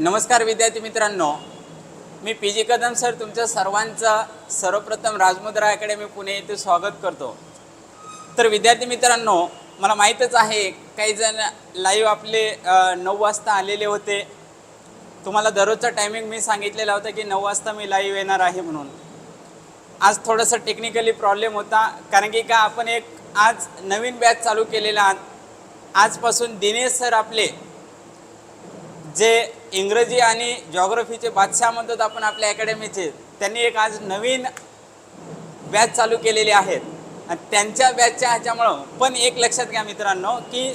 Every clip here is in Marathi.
नमस्कार विद्यार्थी मित्रांनो. मी पी जी कदम सर तुमच्या सर्वांचं सर्वप्रथम राजमुद्रा अकॅडमी पुणे येथे स्वागत करतो. तर विद्यार्थी मित्रांनो मला माहीतच आहे काही जण लाईव्ह आपले नऊ वाजता आलेले होते. तुम्हाला दररोजचा टायमिंग मी सांगितलेला होता की नऊ वाजता मी लाईव्ह येणार आहे म्हणून. आज थोडंसं टेक्निकली प्रॉब्लेम होता कारण की का आपण एक आज नवीन बॅच चालू केलेला आहात. आजपासून दिनेश सर आपले जे इंग्रजी आणि जॉग्रफीचे बादशाह म्हणतात आपण आपल्या अकॅडमीचे त्यांनी एक आज नवीन बॅच चालू केलेली आहेत. आणि त्यांच्या बॅचच्या ह्याच्यामुळं पण एक लक्षात घ्या मित्रांनो की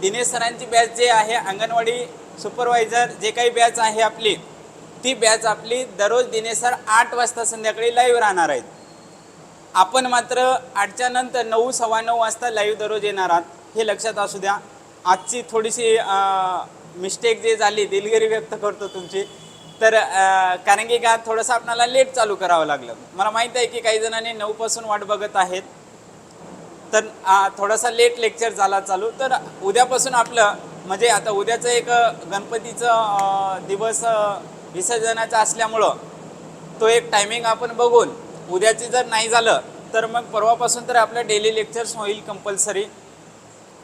दिनेश सरांची बॅच जे आहे अंगणवाडी सुपरवायझर जे काही बॅच आहे आपली ती बॅच आपली दररोज दिनेश सर आठ वाजता संध्याकाळी लाईव्ह राहणार आहेत. आपण मात्र आठच्या नंतर नऊ सव्वा नऊ वाजता लाईव्ह दररोज येणार आहात हे लक्षात असू द्या. आजची थोडीशी मिस्टेक जे झाली दिलगिरी व्यक्त करतो तुमची. तर कारण की का थोडंसं आपणाला लेट चालू करावं लागलं. मला माहीत आहे की काही जणांनी नऊपासून वाट बघत आहेत. तर थोडासा लेट लेक्चर झाला चालू. तर उद्यापासून आपलं म्हणजे आता उद्याचं एक गणपतीचं दिवस विसर्जनाचा असल्यामुळं तो एक टायमिंग आपण बघून उद्याची जर नाही झालं तर मग परवापासून तर आपलं डेली लेक्चर्स होईल कंपल्सरी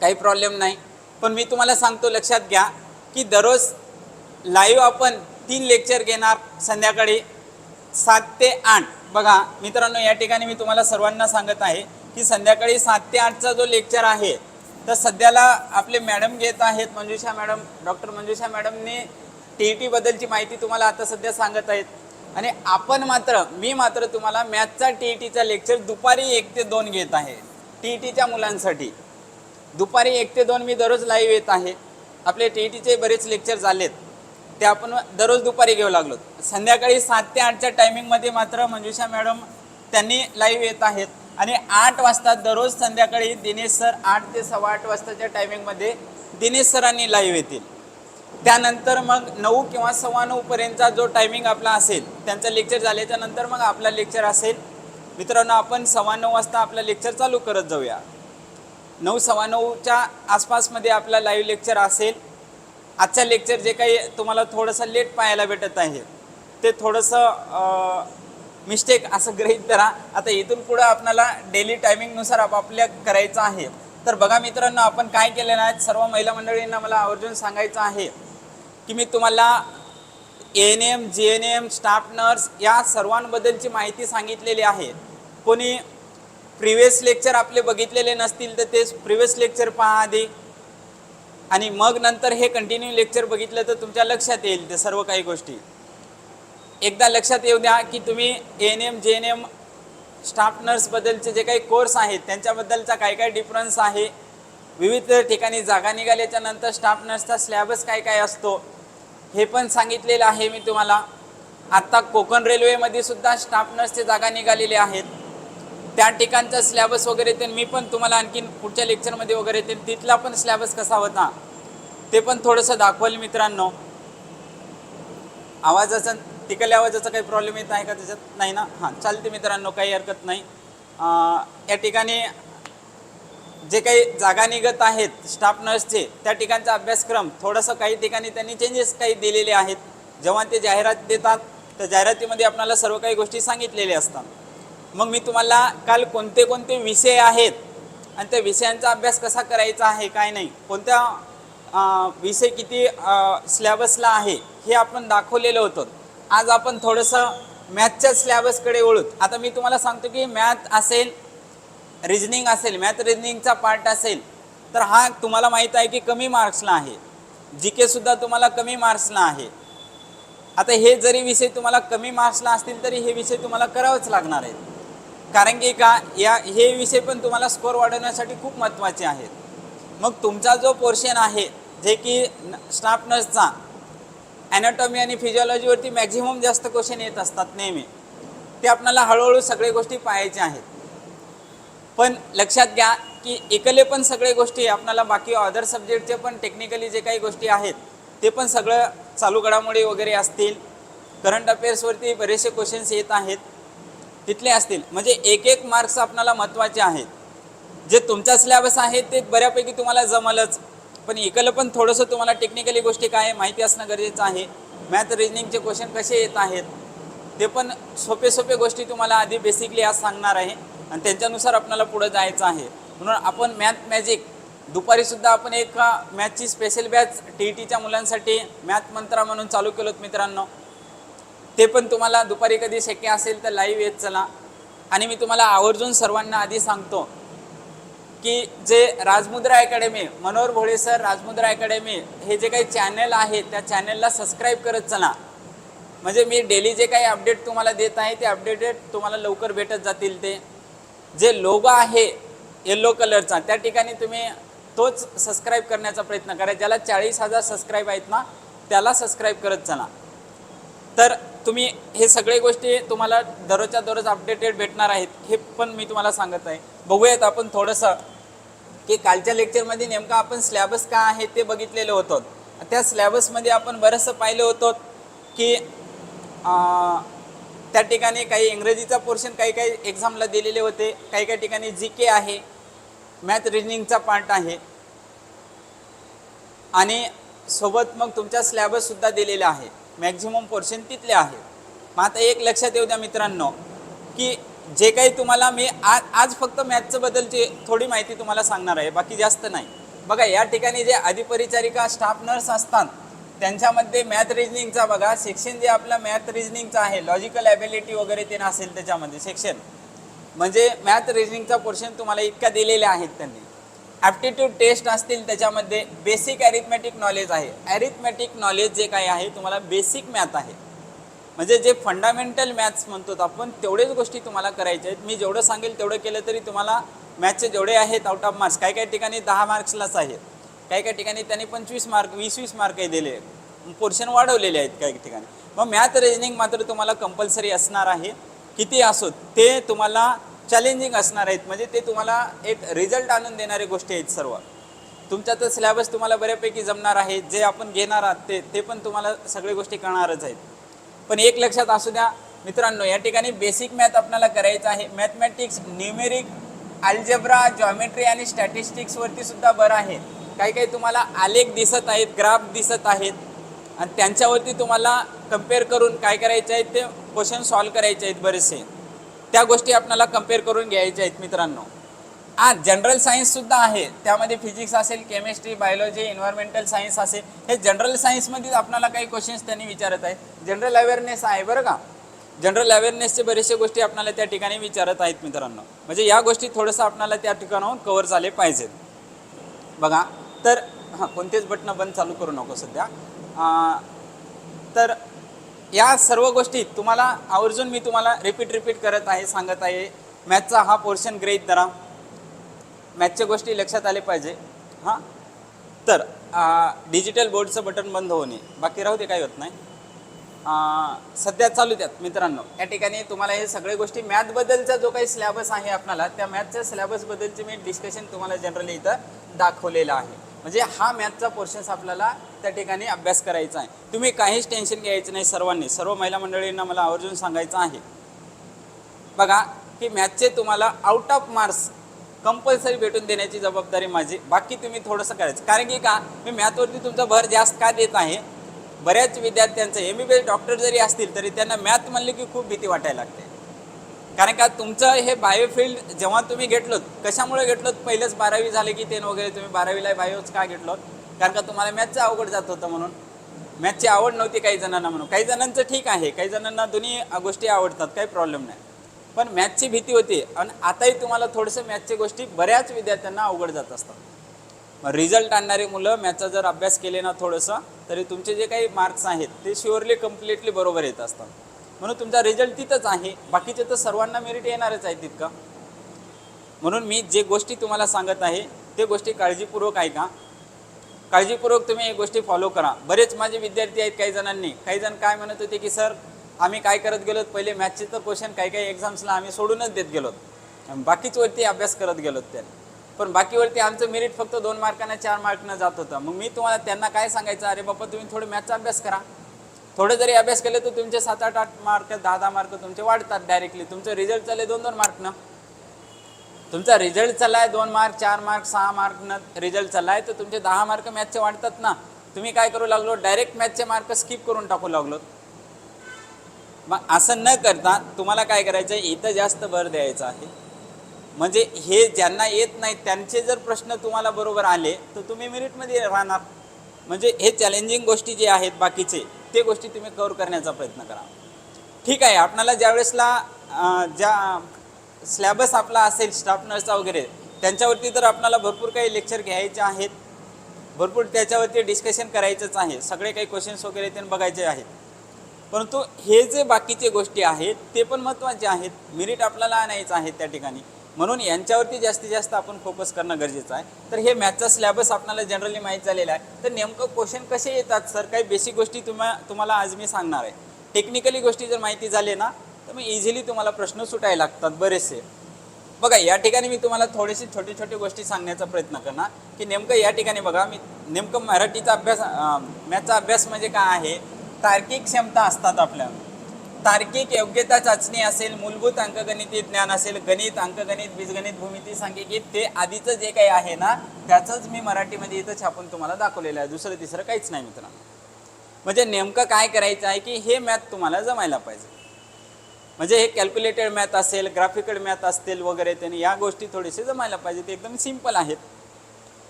काही प्रॉब्लेम नाही. पण मी तुम्हाला सांगतो लक्षात घ्या. की दररोज लाईव्ह आपण तीन लेक्चर घेणार संध्याकाळी सात ते आठ. बघा मित्रांनो या ठिकाणी मी तुम्हाला सर्वांना सांगत आहे की संध्याकाळी सात ते आठचा जो लेक्चर आहे तर सध्याला आपले मॅडम घेत आहेत मंजुषा मॅडम डॉक्टर मंजुषा मॅडमने टी ई टीबद्दलची माहिती तुम्हाला आता सध्या सांगत आहेत. आणि आपण मात्र मी मात्र तुम्हाला मॅथचा टी ई टीचा लेक्चर दुपारी एक ते दोन घेत आहे. टी ई टीच्या मुलांसाठी. दुपारी एक ते दोन मी दररोज लाईव्ह येत आहे. आपले टी ई टीचे बरेच लेक्चर झालेत. ते आपण दररोज दुपारी घेऊ लागलो. संध्याकाळी सात ते आठच्या टायमिंगमध्ये मात्र मंजुषा मॅडम त्यांनी लाईव्ह येत आहेत. आणि आठ वाजता दररोज संध्याकाळी दिनेश सर आठ ते सव्वा आठ वाजताच्या टायमिंगमध्ये दिनेश सरांनी लाईव्ह येतील. त्यानंतर मग नऊ किंवा सव्वा नऊपर्यंतचा जो टायमिंग आपला असेल त्यांचं लेक्चर झाल्याच्यानंतर मग आपला लेक्चर असेल. मित्रांनो आपण सव्वा नऊ वाजता आपलं लेक्चर चालू करत जाऊया. नऊ सव्वा नऊच्या आसपासमध्ये आपला लाईव्ह लेक्चर असेल. आजचं लेक्चर जे काही तुम्हाला थोडंसं लेट पाहायला भेटत आहे ते थोडंसं मिस्टेक असं गृहीत धरा आता इथून पुढं आपल्याला डेली टायमिंगनुसार आपापल्या करायचं आहे. तर बघा मित्रांनो आपण काय केलेलं आहे? सर्व महिला मंडळींना मला आवर्जून सांगायचं आहे की मी तुम्हाला N M G N M staff nurse या सर्वांबद्दलची माहिती सांगितलेली आहे. कोणी प्रिव्हियस लेक्चर आपले बघितलेले नसतील तर ते प्रिव्हियस लेक्चर पहा आधी. आणि मग नंतर हे कंटिन्यू लेक्चर बघितलं तर तुमच्या लक्षात येईल ते सर्व काही गोष्टी. एकदा लक्षात येऊ द्या की तुम्ही A N M J N M staff नर्सबद्दलचे जे काही कोर्स आहेत त्यांच्याबद्दलचा काय काय डिफरन्स आहे? विविध ठिकाणी जागा निघाल्याच्या नंतर स्टाफ नर्सचा स्लॅबच काय काय असतो? हे पण सांगितलेलं आहे मी तुम्हाला. आत्ता कोकण रेल्वेमध्ये सुद्धा स्टाफ नर्सचे जागा निघालेले आहेत. त्या ठिकाणचा स्लॅबस वगैरे ते मी पण तुम्हाला आणखीन पुढच्या लेक्चरमध्ये वगैरे ते तिथला पण स्लॅबस कसा होता ते पण थोडंसं दाखवलं मित्रांनो. आवाजाचा तिकडल्या आवाजाचा काही प्रॉब्लेम येत आहे का त्याच्यात? नाही ना? हां चालते मित्रांनो काही हरकत नाही. या ठिकाणी जे काही जागा निघत आहेत स्टाफ नर्सचे त्या ठिकाणचा अभ्यासक्रम थोडंसं काही ठिकाणी त्यांनी चेंजेस काही दिलेले आहेत. जेव्हा ते जाहिरात देतात त्या जाहिरातीमध्ये आपल्याला सर्व काही गोष्टी सांगितलेल्या असतात. मग मी तुम्हाला काल कोणते कोणते विषय आहेत आणि त्या विषयांचा अभ्यास कसा करायचा आहे काय नाही कोणत्या विषय किती स्लॅबसला आहे हे आपण दाखवलेलं होतं. आज आपण थोडंसं मॅथच्या स्लॅबसकडे ओळूत आता मी तुम्हाला सांगतो की मॅथ असेल रिजनिंग असेल मॅथ रिजनिंगचा पार्ट असेल तर हा तुम्हाला माहीत आहे की कमी मार्क्सला आहे. जी केसुद्धा तुम्हाला कमी मार्क्सला आहे. आता हे जरी विषय तुम्हाला कमी मार्क्सला असतील तरी हे विषय तुम्हाला करावंच लागणार आहेत. कारण की का या हे विषय पण तुम्हाला स्कोअर वाढवण्यासाठी खूप महत्त्वाचे आहेत. मग तुमचा जो पोर्शन आहे जे की स्टाफ नर्सचा ॲनाटॉमी आणि फिजिओलॉजीवरती मॅक्झिमम जास्त क्वेश्चन येत असतात नेहमी. ते आपल्याला हळूहळू सगळे गोष्टी पाहायच्या आहेत. पण लक्षात घ्या की एकले पण सगळे गोष्टी आपल्याला बाकी अदर सब्जेक्टचे पण टेक्निकली जे काही गोष्टी आहेत ते पण सगळं चालू घडामोडी वगैरे असतील. करंट अफेअर्सवरती बरेचसे क्वेश्चन्स येत आहेत. तिथले असतील. म्हणजे एक एक मार्क्स आपणाला महत्त्वाचे आहेत. जे तुमचा सिलेबस आहे ते बऱ्यापैकी तुम्हाला जमलच. पण इकडलं पण थोडंसं तुम्हाला टेक्निकली गोष्टी काय आहे माहिती असणं गरजेचं आहे. मॅथ रिजनिंगचे क्वेश्चन कसे येत आहेत ते पण सोपे सोपे गोष्टी तुम्हाला आधी बेसिकली आज सांगणार आहे. आणि त्यांच्यानुसार आपल्याला पुढं जायचं आहे. म्हणून आपण मॅथ मॅजिक दुपारीसुद्धा आपण एक मॅथची स्पेशल बॅच टी ई टीच्या मुलांसाठी मॅथ मंत्रा म्हणून चालू केलोत मित्रांनो. ते पण तुम्हाला दुपारी कधी शक्य असेल तर लाईव्ह येत चला. आणि मी तुम्हाला आवर्जून सर्वांना आधी सांगतो की जे Rajmudra Academy Manohar Bhole sir Rajmudra Academy हे जे काही चॅनल आहे त्या चॅनलला सबस्क्राईब करत चला. म्हणजे मी डेली जे काही अपडेट तुम्हाला देत आहे ते अपडेटेड तुम्हाला लवकर भेटत जातील ते. जे लोगो आहे येल्लो कलरचा त्या ठिकाणी तुम्ही तोच सबस्क्राईब करण्याचा प्रयत्न करा. ज्याला चाळीस हजार सबस्क्राईब आहेत ना त्याला सबस्क्राईब करत चला. तर तुम्ही हे सगळे गोष्टी तुम्हाला दररोजच्या दररोज अपडेटेड भेटणार आहेत हे पण मी तुम्हाला सांगत आहे. बघूयात आपण थोडंसं की कालच्या लेक्चरमध्ये नेमकं आपण स्लॅबस का आहे ते बघितलेलं होतं. त्या स्लॅबसमध्ये आपण बरंचसं पाहिलं होतं की त्या ठिकाणी काही इंग्रजीचा पोर्शन काही काही एक्झामला दिलेले होते काही काही ठिकाणी जी के आहे मॅथ रिजनिंगचा पार्ट आहे. आणि सोबत मग तुमचा स्लॅबससुद्धा दिलेला आहे. मॅक्झिमम पोर्शन तिथले आहे मग आता एक लक्षात येऊ द्या मित्रांनो की जे काही तुम्हाला मी आज आज फक्त मॅथचंबद्दलची थोडी माहिती तुम्हाला सांगणार आहे बाकी जास्त नाही. बघा या ठिकाणी जे अधिपरिचारिका स्टाफ नर्स असतात त्यांच्यामध्ये मॅथ रिजनिंगचा बघा सेक्शन जे आपलं मॅथ रिजनिंगचा आहे लॉजिकल ॲबिलिटी वगैरे ते नसेल त्याच्यामध्ये सेक्शन म्हणजे मॅथ रिजनिंगचा पोर्शन तुम्हाला इतका दिलेला आहेत त्यांनी. ॲप्टिट्यूड टेस्ट असतील त्याच्यामध्ये बेसिक ॲरिथमॅटिक नॉलेज आहे. ॲरिथमॅटिक नॉलेज जे काही आहे तुम्हाला बेसिक मॅथ आहे. म्हणजे जे फंडामेंटल मॅथ्स म्हणतो आपण तेवढेच गोष्टी तुम्हाला करायच्या आहेत. मी जेवढं सांगेल तेवढं केलं तरी तुम्हाला मॅथचे जेवढे आहेत आउट ऑफ मार्क्स काही काही ठिकाणी दहा मार्क्सलाच आहेत. काही काही ठिकाणी त्यांनी पंचवीस मार्क वीस वीस मार्कही दिले पोर्शन वाढवलेले आहेत काही ठिकाणी. मग मॅथ रिजनिंग मात्र तुम्हाला कंपल्सरी असणार आहे. किती असो ते तुम्हाला चॅलेंजिंग असणार आहेत. म्हणजे ते तुम्हाला एक रिझल्ट आणून देणारे गोष्टी आहेत सर्व. तुमचा तर सिलॅबस तुम्हाला बऱ्यापैकी जमणार आहे. जे आपण घेणार आहात ते ते पण तुम्हाला सगळ्या गोष्टी कळणारच आहेत. पण एक लक्षात असू द्या मित्रांनो या ठिकाणी बेसिक मॅथ आपल्याला करायचं आहे. मॅथमॅटिक्स न्यूमेरिक अल्जेब्रा जॉमेट्री आणि स्टॅटिस्टिक्सवरती सुद्धा बरं आहे. काही काही तुम्हाला आलेख दिसत आहेत ग्राफ दिसत आहेत. आणि त्यांच्यावरती तुम्हाला कंपेअर करून काय करायचे आहेत ते क्वेश्चन सॉल्व करायचे आहेत बरेचसे. त्या गोष्टी आपल्याला कंपेअर करून घ्यायच्या आहेत मित्रांनो. आज जनरल सायन्ससुद्धा आहे. त्यामध्ये फिजिक्स असेल केमिस्ट्री बायोलॉजी इन्व्हायरमेंटल सायन्स असेल. हे जनरल सायन्समध्येच आपल्याला काही क्वेश्चन्स त्यांनी विचारत आहेत. जनरल अवेअरनेस आहे बरं का? जनरल अवेअरनेसचे बरेचसे गोष्टी आपल्याला त्या ठिकाणी विचारत आहेत मित्रांनो. म्हणजे या गोष्टी थोडंसं आपल्याला त्या ठिकाणाहून कवर झाले पाहिजेत. बघा तर हां कोणतेच बटणं बंद चालू करू नको सध्या. तर या सर्व गोष्टी तुम्हाला आवर्जून मी तुम्हाला रिपीट रिपीट करत आहे सांगत आहे. मॅथचा हा पोर्शन ग्रहित धरा. मॅथच्या गोष्टी लक्षात आले पाहिजे. हां? तर डिजिटल बोर्डचं बटन बंद होणे बाकी राहू दे काही होत नाही. सध्या चालू द्यात मित्रांनो. या ठिकाणी तुम्हाला हे सगळे गोष्टी मॅथबद्दलचा जो काही सिलॅबस आहे आपणाला त्या मॅथच्या सिलेबसबद्दलचे मी डिस्कशन तुम्हाला जनरली इथं दाखवलेलं आहे. म्हणजे हा मॅथचा पोर्शन्स आपल्याला त्या ठिकाणी अभ्यास करायचा आहे. तुम्ही काहीच टेन्शन घ्यायचं नाही सर्वांनी. सर्व महिला मंडळींना मला आवर्जून सांगायचं आहे. बघा की मॅथचे तुम्हाला आउट ऑफ मार्क्स कंपल्सरी भेटून देण्याची जबाबदारी माझी. बाकी तुम्ही थोडंसं करायचं. कारण की का? मी मॅथवरती तुमचा भर जास्त का देत आहे? बऱ्याच विद्यार्थ्यांचं M B B S doctor जरी असतील तरी त्यांना मॅथ म्हणले की खूप भीती वाटायला लागते. कारण का तुमचं हे बायोफील्ड जेव्हा तुम्ही घेतलं कशामुळे घेतलं पहिलेच बारावी झाले की ते वगैरे तुम्ही बारावीला बायोच का घेतलं कारण का तुम्हाला मॅथचं अवघड जात होतं म्हणून. मॅथची आवड नव्हती काही जणांना म्हणून. काही जणांचं ठीक आहे काही जणांना दोन्ही गोष्टी आवडतात काही प्रॉब्लेम नाही. पण मॅथची भीती होती आणि आताही तुम्हाला थोडंसं मॅथच्या गोष्टी बऱ्याच विद्यार्थ्यांना अवघड जात असतात. रिझल्ट आणणारी मुलं मॅथचा जर अभ्यास केले ना थोडंसं तरी तुमचे जे काही मार्क्स आहेत ते शुअरली कम्प्लिटली बरोबर येत असतात. म्हणून तुमचा रिझल्ट तिथंच आहे. बाकीचे तर सर्वांना मेरिट येणारच आहे तितकं. म्हणून मी जे गोष्टी तुम्हाला सांगत आहे ते गोष्टी काळजीपूर्वक ऐका. काळजीपूर्वक तुम्ही हे गोष्टी फॉलो करा. बरेच माझे विद्यार्थी आहेत काही जणांनी. काही जण काय म्हणत होते की सर आम्ही काय करत गेलोत? पहिले मॅथचे तर क्वेश्चन काही काही एक्झाम्सला आम्ही सोडूनच देत गेलोत. बाकीचवरती अभ्यास करत गेलोत त्यांनी पण बाकीवरती आमचं मेरिट फक्त दोन मार्कानं चार मार्कनं जात होतं. मग मी तुम्हाला त्यांना काय सांगायचं? अरे बाबा तुम्ही थोडं मॅथचा अभ्यास करा. थोडं जरी अभ्यास केले तर तुमचे सात आठ आठ मार्क दहा दहा मार्क तुमचे वाढतात डायरेक्टली तुमचं रिझल्ट चालले दोन दोन मार्कनं तुमचा रिझल्ट चाललाय दोन मार्क चार मार्क सहा मार्कनं रिझल्ट चाललाय तर तुमचे दहा मार्क मॅथचे वाढतात ना. तुम्ही काय करू लागलो? डायरेक्ट मॅथचे मार्क स्किप करून टाकू लागलो. मग असं न करता तुम्हाला काय करायचं आहे? इथं जास्त भर द्यायचा आहे. म्हणजे हे ज्यांना येत नाही त्यांचे जर प्रश्न तुम्हाला बरोबर आले तर तुम्ही मेरिटमध्ये राहणार. म्हणजे हे चॅलेंजिंग गोष्टी जे आहेत बाकीचे ते गोष्टी तुम्ही कवर करण्याचा प्रयत्न करा. ठीक आहे आपणाला ज्यावेळेसला वेळेसला ज्या स्लॅबस आपला असेल स्टाफ नर्सचा वगैरे त्यांच्यावरती तर आपणाला भरपूर काही लेक्चर घ्यायचे आहेत. भरपूर त्याच्यावरती डिस्कशन करायचंच आहे. सगळे काही क्वेश्चन्स वगैरे ते बघायचे आहेत. परंतु हे जे बाकीचे गोष्टी आहेत ते पण महत्त्वाचे आहेत. मेरिट आपल्याला आणायचं आहे त्या ठिकाणी. म्हणून यांच्यावरती जास्तीत जास्त आपण फोकस करणं गरजेचं आहे. तर हे मॅथचा सिलेबस आपल्याला जनरली माहीत झालेला आहे. तर नेमकं क्वेश्चन कसे येतात सर काही बेसिक गोष्टी तुम्हा तुम्हाला आज मी सांगणार आहे. टेक्निकली गोष्टी जर माहिती झाली ना तर मग इझिली तुम्हाला प्रश्न सुटायला लागतात बरेचसे. बघा या ठिकाणी मी तुम्हाला थोडीशी छोटी छोटी गोष्टी सांगण्याचा प्रयत्न करणार. की नेमकं या ठिकाणी बघा मी नेमकं मराठीचा अभ्यास मॅथचा अभ्यास म्हणजे काय आहे? तार्किक क्षमता असतात आपल्या. तार्किक योग्यता चाचणी असेल मूलभूत अंकगणिती ज्ञान असेल गणित अंकगणित बीजगणित भूमिती सांख्यिकी ते आधीचं जे काही आहे ना त्याचंच मी मराठीमध्ये इथं छापून तुम्हाला दाखवलेलं आहे. दुसरं तिसरं काहीच नाही मित्रांनो. म्हणजे नेमकं काय करायचं आहे की हे मॅथ तुम्हाला जमायला पाहिजे. म्हणजे हे कॅल्क्युलेटेड मॅथ असेल ग्राफिकल मॅथ असतील वगैरे त्याने या गोष्टी थोडेसे जमायला पाहिजे. ते एकदम सिंपल आहेत.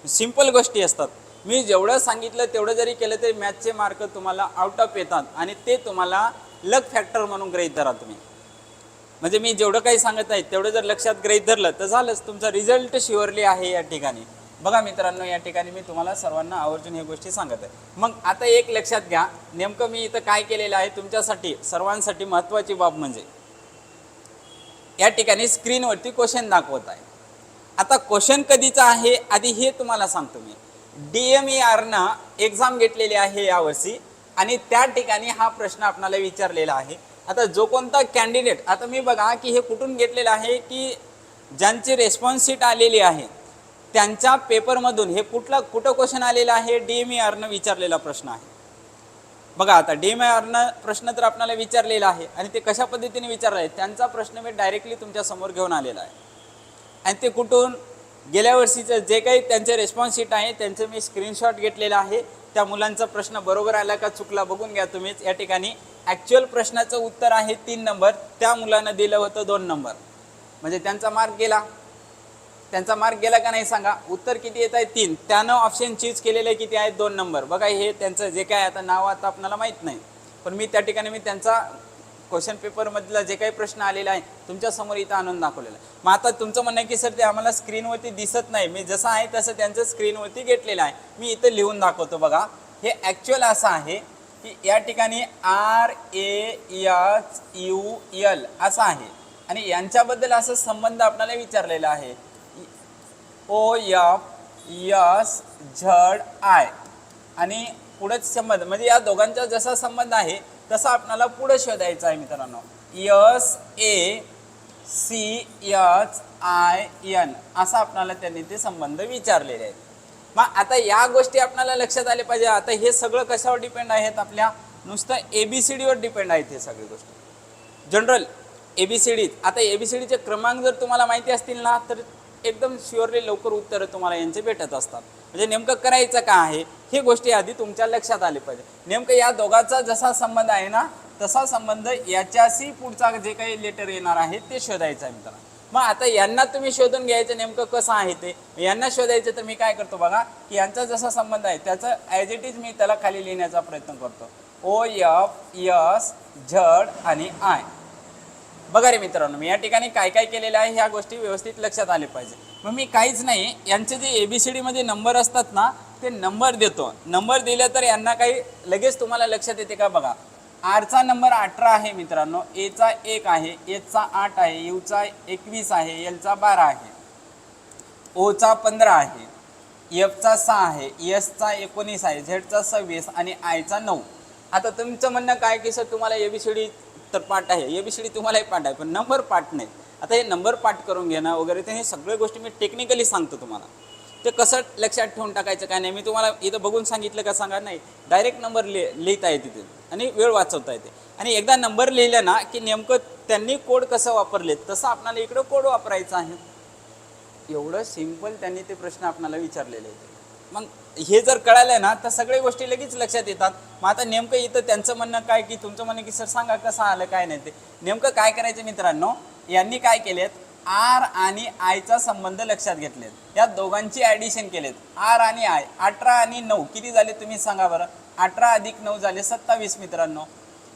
सिंपल गोष्टी असतात. मी जेवढं सांगितलं तेवढं जरी केलं तरी मॅथचे मार्क तुम्हाला आउट ऑफ येतात आणि ते तुम्हाला लक फॅक्टर म्हणून ग्रहित धरा तुम्ही. म्हणजे मी जेवढं काही सांगत आहे तेवढं जर लक्षात ग्रहित धरलं तर झालंच. तुमचा रिझल्ट शिवरली आहे या ठिकाणी. बघा मित्रांनो या ठिकाणी मी तुम्हाला सर्वांना आवर्जून हे गोष्टी सांगत आहे. मग आता एक लक्षात घ्या नेमकं मी इथं काय केलेलं आहे तुमच्यासाठी सर्वांसाठी महत्त्वाची बाब म्हणजे. या ठिकाणी स्क्रीनवरती क्वेश्चन दाखवत आहे. आता क्वेश्चन कधीचा आहे आधी हे तुम्हाला सांगतो मी. डी एम ई आरनं एक्झाम घेतलेली आहे यावर्षी. आणि त्या ठिकाणी हा प्रश्न आपणाला विचारलेला आहे. आता जो कोणता कॅन्डिडेट आता मी बघा की हे कुठून घेतलेलं आहे की ज्यांची रेस्पॉन्स शीट आलेली आहे त्यांच्या पेपरमधून हे कुठला कुठं क्वेश्चन आलेलं आहे? डी एम ई आरनं विचारलेला प्रश्न आहे. बघा आता डी एम आरनं प्रश्न तर आपल्याला विचारलेला आहे आणि ते कशा पद्धतीने विचारला आहे त्यांचा प्रश्न मी डायरेक्टली तुमच्यासमोर घेऊन आलेला आहे. आणि ते कुठून गेल्या वर्षीचं जे काही त्यांचे रेस्पॉन्स शीट आहे त्यांचं मी स्क्रीनशॉट घेतलेलं आहे. त्या मुलांचा प्रश्न बरोबर आला का चुकला बघून घ्या तुम्हीच. या ठिकाणी ॲक्च्युअल प्रश्नाचं उत्तर आहे तीन नंबर त्या मुलानं दिलं होतं दोन नंबर म्हणजे त्यांचा मार्क गेला. त्यांचा मार्क गेला का नाही सांगा. उत्तर किती येत आहे? तीन. त्यानं ऑप्शन चीज केलेले किती आहेत? दोन नंबर बघा हे त्यांचं जे काय आता नाव आता आपल्याला माहीत नाही. पण मी त्या ठिकाणी मी त्यांचा क्वेश्चन पेपरमधला जे काही प्रश्न आलेला आहे तुमच्यासमोर इथं आणून दाखवलेला आहे. मग आता तुमचं म्हणणं आहे की सर ते आम्हाला स्क्रीनवरती दिसत नाही. मी जसं आहे तसं त्यांचं स्क्रीनवरती घेतलेलं आहे. मी इथं लिहून दाखवतो बघा. हे ॲक्च्युअल असं आहे की या ठिकाणी R A H U L असं आहे. आणि यांच्याबद्दल असं संबंध आपल्याला विचारलेला आहे. O F S Z I आणि पुढेच संबंध म्हणजे या दोघांचा जसा संबंध आहे तसा आपणाला पुढे शोधायचा आहे मित्रांनो. S A C H I N असा आपणाला त्यांनी ते संबंध विचारलेले आहेत. मग आता या गोष्टी आपल्याला लक्षात आले पाहिजे. आता हे सगळं कशावर डिपेंड आहेत आपल्या? नुसतं ए बी सी डीवर डिपेंड आहेत हे सगळी गोष्टी. जनरल ए बी सी डीत आता ए बी सी डीचे क्रमांक जर तुम्हाला माहिती असतील ना तर एकदम शुअरली लवकर उत्तरं तुम्हाला यांचे भेटत असतात. म्हणजे नेमकं करायचं का आहे? ही गोष्टी आधी तुमच्या लक्षात आली पाहिजे. नेमकं या दोघांचा जसा संबंध आहे ना तसा संबंध याच्याशी पुढचा जे काही लेटर येणार आहे ते शोधायचं आहे मित्रांनो. मग आता यांना तुम्ही शोधून घ्यायचं नेमकं कसं आहे ते? यांना शोधायचं तर मी काय करतो बघा की यांचा जसा संबंध आहे त्याचं ॲज इट इज मी त्याला खाली लिहिण्याचा प्रयत्न करतो. ओ एफ यस झड आणि आय बघा रे मित्रांनो मी या ठिकाणी काय काय केलेलं आहे ह्या गोष्टी व्यवस्थित लक्षात आले पाहिजे. मग मी काहीच नाही यांचे जे ए बी सी डीमध्ये नंबर असतात ना ते नंबर देतो. नंबर दिले तर यांना काही लगेच तुम्हाला लक्षात येते का बघा? आरचा नंबर अठरा आहे मित्रांनो. एचा एक आहे. एचचा आठ आहे. यूचा एकवीस आहे. एलचा बारा आहे. ओचा पंधरा आहे. एफचा सहा आहे. एसचा एकोणीस आहे. झेडचा सव्वीस आणि आयचा नऊ. आता तुमचं म्हणणं काय की सर तुम्हाला एबीसीडी तर पाठ आहे. एबीसीडी तुम्हालाही पाठ आहे पण नंबर पाठ नाही. आता हे नंबर पाठ करून घेणं वगैरे ते हे सगळ्या गोष्टी मी टेक्निकली सांगतो तुम्हाला. ते कसं लक्षात ठेवून टाकायचं काय नाही? मी तुम्हाला इथं बघून सांगितलं का सांगा नाही. डायरेक्ट नंबर लिह लिहिता येते तिथे आणि वेळ वाचवता येते. आणि एकदा नंबर लिहिलं ना की नेमकं त्यांनी कोड कसं वापरले तसं आपल्याला इकडं कोड वापरायचा आहे. एवढं सिंपल त्यांनी ते प्रश्न आपल्याला विचारलेले. आहेत मग हे जर कळालं ना तर सगळ्या गोष्टी लगेच लक्षात येतात. मग आता नेमकं इथं त्यांचं म्हणणं काय की तुमचं म्हणणं की सर सांगा कसं आलं काय नाही ते. नेमकं काय करायचं मित्रांनो? यांनी काय केलेत? आर आणि आयचा संबंध लक्षात घेतलेत. या दोघांची ॲडिशन केलेत. आर आणि आय अठरा आणि नऊ. किती झाले तुम्ही सांगा बरं? अठरा अधिक नऊ झाले सत्तावीस मित्रांनो.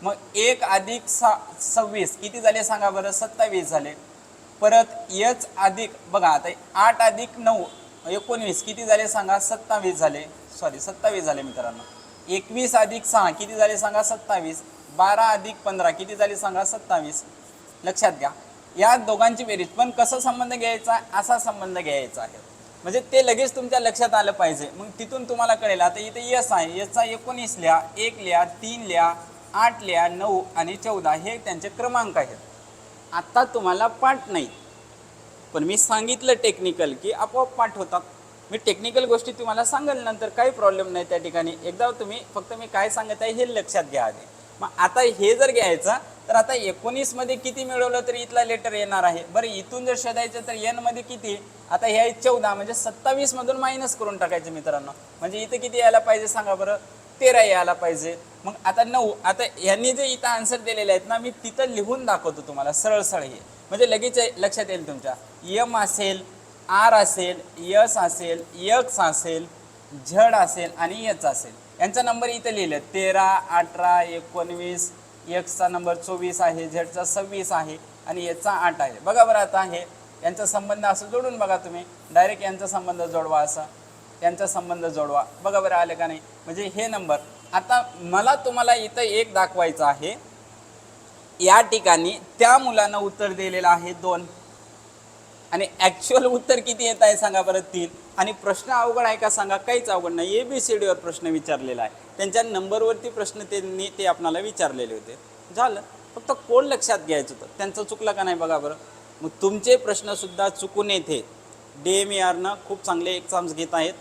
मग एक अधिक सा सव्वीस. किती झाले सांगा बरं? सत्तावीस झाले. परत यच अधिक बघा आता आठ अधिक नऊ एकोणवीस. किती झाले सांगा? सत्तावीस झाले. सॉरी सत्तावीस झाले मित्रांनो. एकवीस अधिक सहा. किती झाले सांगा? सत्तावीस. बारा अधिक पंधरा. किती झाले सांगा? सत्तावीस. लक्षात घ्या. या दोघांची बेरीज पण कसा संबंध घ्यायचा असा संबंध घ्यायचा आहे. म्हणजे ते लगेच तुमच्या लक्षात आलं पाहिजे. मग तिथून तुम्हाला कळेल. आता इथे यस आहे. यसचा एकोणीस लिहा एक लिहा तीन लिहा आठ लिहा नऊ आणि चौदा हे त्यांचे क्रमांक आहेत. आत्ता तुम्हाला पाठ नाही. पण मी सांगितलं टेक्निकल की आपोआप पाठ होतात. मी टेक्निकल गोष्टी तुम्हाला सांगेल नंतर काही प्रॉब्लेम नाही त्या ठिकाणी. एकदा तुम्ही फक्त मी काय सांगत आहे हे लक्षात घ्या आधी. मग आता हे जर घ्यायचं तर आता एकोणीसमध्ये किती मिळवलं तर इथला लेटर येणार आहे? बरं इथून जर शोधायचं तर एनमध्ये किती? आता हे आहे चौदा म्हणजे सत्तावीसमधून मायनस करून टाकायचं मित्रांनो. म्हणजे इथं किती यायला पाहिजे सांगा बरं? तेरा यायला पाहिजे. मग आता नऊ आता यांनी जे इथं आन्सर दिलेले आहेत ना मी तिथं लिहून दाखवतो तुम्हाला सरळ सरळ हे. म्हणजे लगेच लक्षात येईल तुमच्या. यम असेल आर असेल यस असेल यक्स असेल झड असेल आणि यच असेल. यांचा नंबर इथं लिहिलं तेरा अठरा एकोणवीस एक्सचा नंबर चोवीस आहे झेडचा सव्वीस आहे आणि याचा आठ आहे. बघा बरं आता हे यांचा संबंध असं जोडून बघा तुम्ही. डायरेक्ट यांचा संबंध जोडवा असा. यांचा संबंध जोडवा. बघा बरं आले का नाही? म्हणजे हे नंबर. आता मला तुम्हाला इथं एक दाखवायचं आहे. या ठिकाणी त्या मुलानं उत्तर दिलेलं आहे दोन. आणि ॲक्च्युअल उत्तर किती येत आहे सांगा बरं तीन. आणि प्रश्न अवघड आहे का सांगा? काहीच अवघड नाही. ए बी सी डीवर प्रश्न विचारलेला आहे. त्यांच्या नंबरवरती प्रश्न त्यांनी ते आपणाला विचारलेले होते. झालं. फक्त कोण लक्षात घ्यायचं होतं? त्यांचं चुकलं का नाही बघा बरं. मग तुमचे प्रश्नसुद्धा चुकून येते डी एम ई आरनं खूप चांगले एक्झाम्स घेत आहेत.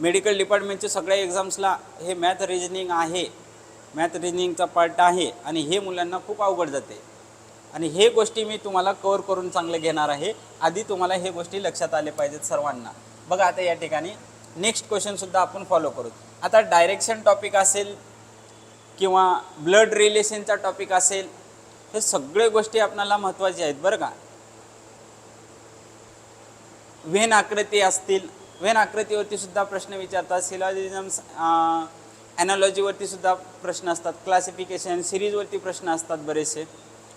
मेडिकल डिपार्टमेंटचे सगळ्या एक्झाम्सला हे मॅथ रिजनिंग आहे. मॅथ रिजनिंगचा पार्ट आहे. आणि हे मुलांना खूप अवघड जाते. आणि हे गोष्टी मी तुम्हाला कवर करून चांगलं घेणार आहे. आधी तुम्हाला हे गोष्टी लक्षात आले पाहिजेत सर्वांना. बघा आता या ठिकाणी नेक्स्ट क्वेश्चनसुद्धा आपण फॉलो करू आता डायरेक्शन टॉपिक असेल किंवा ब्लड रिलेशनचा टॉपिक असेल हे सगळे गोष्टी आपल्याला महत्त्वाच्या आहेत बरं का? व्हेन आकृती असतील व्हेन आकृतीवरती सुद्धा प्रश्न विचारतात सिलॉजिझम्स ॲनॉलॉजीवरती सुद्धा प्रश्न असतात क्लासिफिकेशन सिरीजवरती प्रश्न असतात बरेचसे.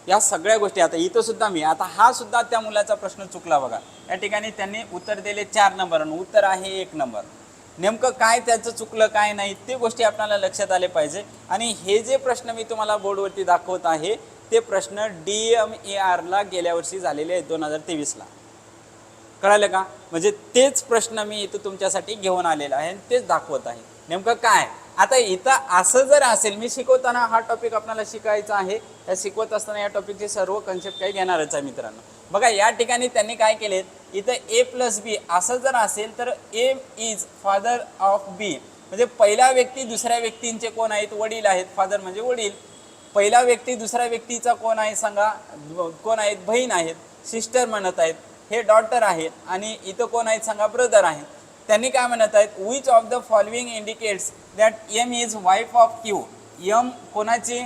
या सगळ्या गोष्टी. आता इथं सुद्धा मी आता हा सुद्धा त्या मुलाचा प्रश्न चुकला बघा. या ठिकाणी त्यांनी उत्तर दिले चार नंबर आणि उत्तर आहे एक नंबर. नेमकं काय त्याचं चुकलं काय नाही ते गोष्टी आपल्याला लक्षात आले पाहिजे. आणि हे जे प्रश्न मी तुम्हाला बोर्डवरती दाखवत आहे ते प्रश्न डी एम ए आरला गेल्या वर्षी झालेले आहेत दोन हजार तेवीसला. कळालं का? म्हणजे तेच प्रश्न मी इथं तुमच्यासाठी घेऊन आलेला आहे आणि तेच दाखवत आहे. नेमकं काय? आता इथं असं जर असेल मी शिकवताना हा टॉपिक आपल्याला शिकायचा आहे. या शिकवत असताना या टॉपिकचे सर्व कन्सेप्ट काही घेणारच आहे मित्रांनो. बघा या ठिकाणी त्यांनी काय केलेत? इथं ए प्लस बी असं जर असेल तर A is father of B म्हणजे पहिला व्यक्ती दुसऱ्या व्यक्तींचे कोण आहेत? वडील आहेत. फादर म्हणजे वडील. पहिला व्यक्ती दुसऱ्या व्यक्तीचा कोण आहे सांगा? कोण आहेत? बहीण आहेत. सिस्टर म्हणत आहेत. हे डॉटर आहेत. आणि इथं कोण आहेत सांगा? ब्रदर आहेत. त्यांनी काय म्हणत आहेत which of the following indicates that M is wife of Q M कोणाची?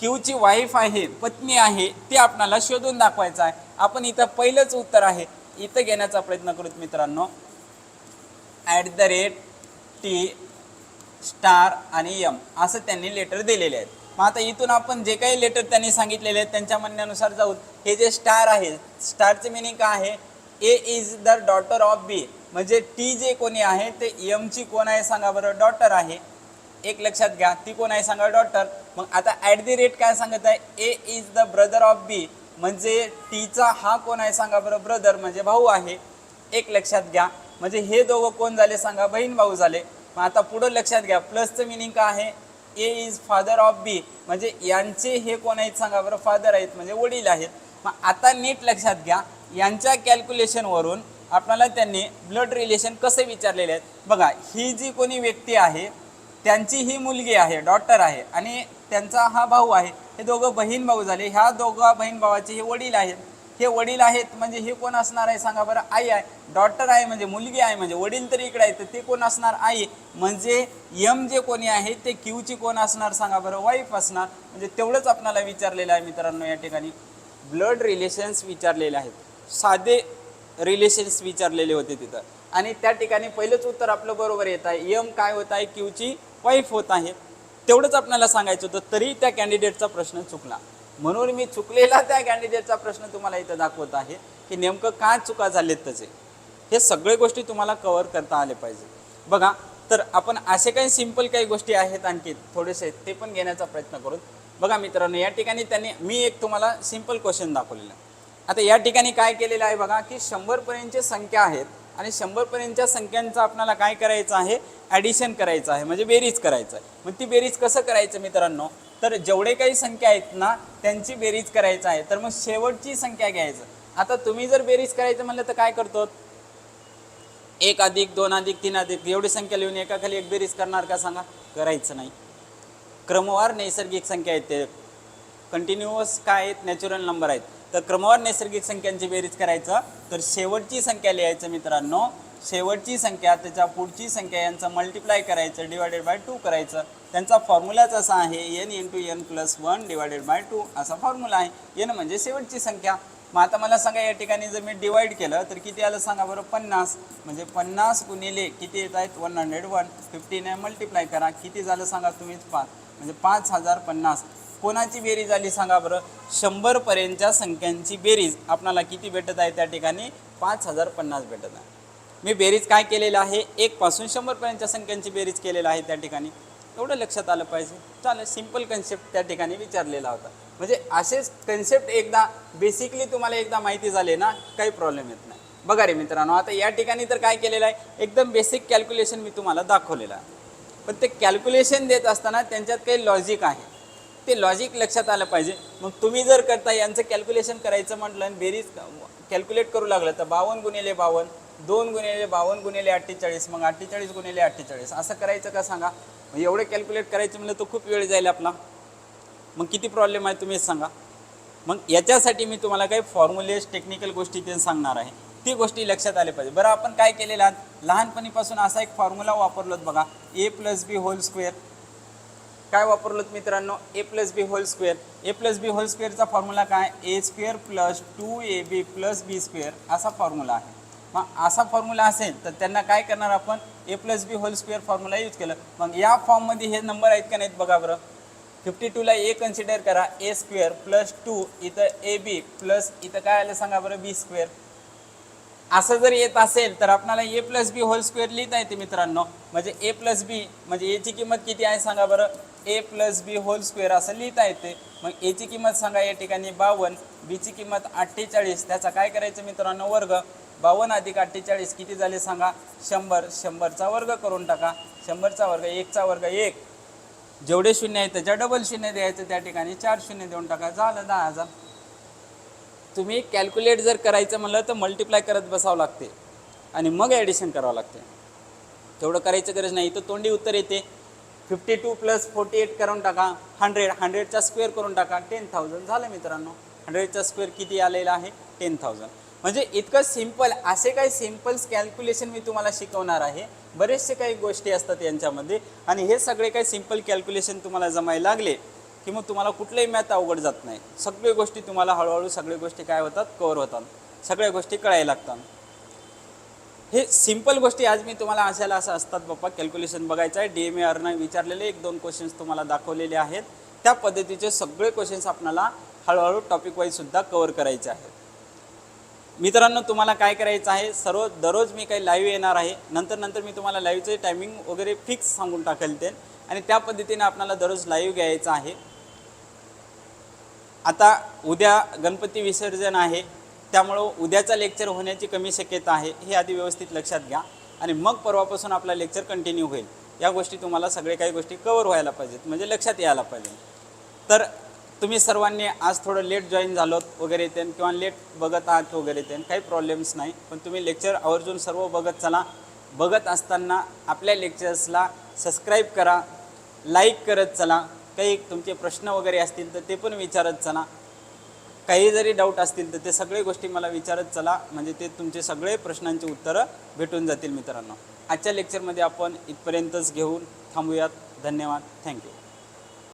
क्यूची वाईफ आहे पत्नी आहे ती आपणाला शोधून दाखवायचं आहे. आपण इथं पहिलंच उत्तर आहे. इथं घेण्याचा प्रयत्न करूत मित्रांनो. At the rate T star आणि यम असं त्यांनी लेटर दिलेले आहेत. मग आता इथून आपण जे काही लेटर त्यांनी सांगितलेले आहेत त्यांच्या म्हणण्यानुसार जाऊ हे जे स्टार आहे स्टारचे मिनिंग काय आहे? A is the daughter of B म्हणजे टी जे कोणी आहे ते यमची कोण आहे सांगा बरं? डॉटर आहे. एक लक्षात घ्या ती कोण आहे सांगा? डॉटर मग आता ॲट दी रेट काय सांगत आहे? A is the brother of B म्हणजे टीचा हा कोण आहे सांगा बरं? ब्रदर म्हणजे भाऊ आहे. एक लक्षात घ्या. म्हणजे हे दोघं कोण झाले सांगा? बहीण भाऊ झाले. मग आता पुढं लक्षात घ्या. प्लसचं मिनिंग काय आहे? A is father of B म्हणजे यांचे हे कोण आहेत सांगा बरं? फादर आहेत. म्हणजे वडील आहेत. मग आता नीट लक्षात घ्या. यांच्या कॅल्क्युलेशनवरून आपल्याला त्यांनी ब्लड रिलेशन कसे विचारलेले आहेत? बघा ही जी कोणी व्यक्ती आहे त्यांची ही मुलगी आहे डॉटर आहे आणि त्यांचा हा भाऊ आहे हे दोघं बहीण भाऊ झाले. ह्या दोघं बहीण भावाचे हे वडील आहेत. हे वडील आहेत म्हणजे हे कोण असणार आहे? सांगा बरं. आई आहे. डॉटर आहे म्हणजे मुलगी आहे म्हणजे वडील तरी इकडे आहे तर ते कोण असणार? आई. म्हणजे यम जे कोणी आहे ते क्यूची कोण असणार? सांगा बरं. वाईफ असणार. म्हणजे तेवढंच आपल्याला विचारलेलं आहे मित्रांनो या ठिकाणी. ब्लड रिलेशन्स विचारलेले आहेत. साधे रिलेशन्स विचारलेले होते तिथं. आणि त्या ठिकाणी पहिलंच उत्तर आपलं बरोबर येत आहे. यम काय होत आहे? क्यूची वाईफ होत आहे. तेवढंच आपल्याला सांगायचं होतं तरी त्या कॅन्डिडेटचा प्रश्न चुकला. म्हणून मी चुकलेला त्या कॅन्डिडेटचा प्रश्न तुम्हाला इथं दाखवत आहे की नेमकं काय चुका झालेत त्याचे. हे सगळे गोष्टी तुम्हाला कव्हर करता आले पाहिजे. बघा तर आपण असे काही सिंपल काही गोष्टी आहेत आणखी थोडेसे ते पण घेण्याचा प्रयत्न करू बघा मित्रांनो या ठिकाणी त्यांनी मी एक तुम्हाला सिंपल क्वेश्चन दाखवलेलं. आहे आता या ठिकाणी काय केलेलं आहे बघा की शंभरपर्यंतची संख्या आहेत आणि शंभरपर्यंतच्या संख्यांचं आपल्याला काय करायचं आहे? ॲडिशन करायचं आहे म्हणजे बेरीज करायचं आहे. मग ती बेरीज कसं करायचं मित्रांनो? तर जेवढे काही संख्या आहेत ना त्यांची बेरीज करायचं आहे. तर मग शेवटची संख्या घ्यायचं. आता तुम्ही जर बेरीज करायचं म्हणलं तर काय करतो एक अधिक दोन अधिक तीन अधिक एवढी संख्या लिहून एकाखाली एक बेरीज करणार का सांगा? करायचं नाही. क्रमवार नैसर्गिक संख्या आहेत ते. कंटिन्युअस काय आहेत? नॅचरल नंबर आहेत. तर क्रमवार नैसर्गिक संख्यांची बेरीज करायचं. तर शेवटची संख्या लिहायचं मित्रांनो. शेवटची संख्या त्याच्या पुढची संख्या यांचं मल्टिप्लाय करायचं डिवायडेड बाय टू करायचं. त्यांचा फॉर्म्युलाच असा आहे N into N plus one divided by two असा फॉर्म्युला आहे. एन म्हणजे शेवटची संख्या. मग आता मला सांगा या ठिकाणी जर मी डिवाईड केलं तर किती आलं सांगा बरं? पन्नास. म्हणजे पन्नास गुणिले किती येत आहेत? वन हंड्रेड वन फिफ्टीने मल्टिप्लाय करा. किती झालं सांगा तुम्हीच पाच. म्हणजे पाच हजार पन्नास. कोणाची बेरीज आली सांगा बरं? शंभरपर्यंतच्या संख्यांची बेरीज आपणाला किती भेटत आहे त्या ठिकाणी? पाच हजार पन्नास भेटत आहे. मी बेरीज काय केलेलं आहे? एकपासून शंभरपर्यंतच्या संख्यांची बेरीज केलेलं आहे त्या ठिकाणी. एवढं लक्षात आलं पाहिजे. चालेल सिंपल कन्सेप्ट त्या ठिकाणी विचारलेला होता. म्हणजे असेच कन्सेप्ट एकदा बेसिकली तुम्हाला एकदा माहिती झाले ना काही प्रॉब्लेम येत नाही. बघा रे मित्रांनो आता या ठिकाणी तर काय केलेलं आहे? एकदम बेसिक कॅल्क्युलेशन मी तुम्हाला दाखवलेलं आहे. पण ते कॅल्क्युलेशन देत असताना त्यांच्यात काही लॉजिक आहे. ते लॉजिक लक्षात आलं पाहिजे. मग तुम्ही जर करता यांचं कॅल्क्युलेशन करायचं म्हटलं आणि बेरीज कॅल्क्युलेट करू लागलं तर बावन्न गुणिले बावन्न दोन गुणिले बावन्न गुणिले अठ्ठेचाळीस मग अठ्ठेचाळीस गुणिले अठ्ठेचाळीस. असं करायचं का सांगा? मग एवढं कॅल्क्युलेट करायचं म्हणलं तर खूप वेळ जाईल आपला. मग किती प्रॉब्लेम आहे तुम्हीच सांगा. मग याच्यासाठी मी तुम्हाला काही फॉर्म्युलेस टेक्निकल गोष्टी ते सांगणार आहे. ती गोष्टी लक्षात आल्या पाहिजे. बरं आपण काय केलेलं आहात लहानपणीपासून असा एक फॉर्म्युला वापरलोत बघा. A plus B whole square काय वापरलोत मित्रांनो? A plus B whole square A plus B whole स्क्वेअरचा formula काय? A square plus two A B plus B square असा फॉर्म्युला आहे. मग असा फॉर्म्युला असेल तर त्यांना काय करणार आपण? A plus B whole square formula use केलं. मग या फॉर्ममध्ये हे नंबर आहेत का नाहीत बघा बरं. फिफ्टी टूला ए कन्सिडर करा. ए स्क्वेअर प्लस टू इथं ए बी प्लस इथं काय आलं सांगा बरं? बी स्क्वेअर असं जर येत असेल तर आपल्याला A plus B whole square लिहिता येते मित्रांनो. म्हणजे ए प्लस बी म्हणजे एची किंमत किती आहे सांगा बरं? A plus B whole square असं लिहिता येते. मग एची किंमत सांगा या ठिकाणी बावन्न बीची किंमत अठ्ठेचाळीस. त्याचा काय करायचं मित्रांनो? वर्ग. बावन्न अधिक अठ्ठेचाळीस किती झाले सांगा? शंभर. शंभरचा वर्ग करून टाका. शंभरचा वर्ग एकचा वर्ग एक. जेवढे शून्य आहेत त्याच्या डबल शून्य द्यायचं. त्या ठिकाणी चार शून्य देऊन टाका. झालं दहा हजार. तुम्ही कॅल्क्युलेट जर करायचं म्हणलं तर मल्टिप्लाय करत बसावं लागते. आणि मग ॲडिशन करावं लागते. तेवढं करायचं गरज नाही. तर तोंडी उत्तर येते. Fifty two plus forty eight करून टाका. हंड्रेड हंड्रेडचा स्क्वेअर करून टाका. टेन थाउजंड झालं मित्रांनो. हंड्रेडचा स्क्वेअर किती आलेला आहे? टेन थाउजंड म्हणजे इतकं सिंपल असे काही सिम्पल्स कॅल्क्युलेशन मी तुम्हाला शिकवणार आहे. बरेचसे काही गोष्टी असतात यांच्यामध्ये. आणि हे सगळे काही सिंपल कॅल्क्युलेशन तुम्हाला जमायला लागले की मग तुम्हाला कुठलंही मॅथ अवघड जात नाही. सगळे गोष्टी तुम्हाला हळूहळू सगळे गोष्टी काय होतात? कवर होतात. सगळ्या गोष्टी कळायला लागतात. हे सिंपल गोष्टी आज मी तुम्हाला असायला असं असतात बाप्पा. कॅल्क्युलेशन बघायचं आहे. डी एम ए आरनं विचारलेले एक दोन क्वेश्चन्स तुम्हाला दाखवलेले आहेत. त्या पद्धतीचे सगळे क्वेश्चन्स आपल्याला हळूहळू टॉपिक वाईजसुद्धा कवर करायचे आहेत. मित्रांनो तुम्हाला काय करायचं आहे? सर्व दररोज मी काही लाईव्ह येणार आहे. नंतर नंतर मी तुम्हाला लाईव्हचे टायमिंग वगैरे फिक्स सांगून टाकेल ते. आणि त्या पद्धतीने आपल्याला दररोज लाईव्ह घ्यायचं आहे. आता उद्या गणपती विसर्जन आहे. त्यामुळं उद्याचा लेक्चर होण्याची कमी शक्यता आहे हे आधी व्यवस्थित लक्षात घ्या. आणि मग परवापासून आपला लेक्चर कंटिन्यू होईल. या गोष्टी तुम्हाला सगळे काही गोष्टी कवर व्हायला पाहिजेत म्हणजे लक्षात यायला पाहिजे तर तुम्ही सर्वांनी आज थोडं लेट जॉईन झालोत वगैरे ते किंवा लेट बघत आहात वगैरे ते काही प्रॉब्लेम्स नाही. पण तुम्ही लेक्चर आवर्जून सर्व बघत चला. बघत असताना आपल्या लेक्चर्सला सबस्क्राईब करा लाईक करत चला. काही तुमचे प्रश्न वगैरे असतील तर ते पण विचारत चला. काही जरी डाऊट असतील तर ते सगळे गोष्टी मला विचारत चला. म्हणजे ते तुमचे सगळे प्रश्नांची उत्तरं भेटून जातील मित्रांनो. आजच्या लेक्चरमध्ये आपण इथपर्यंतच घेऊन थांबूयात. धन्यवाद. थँक्यू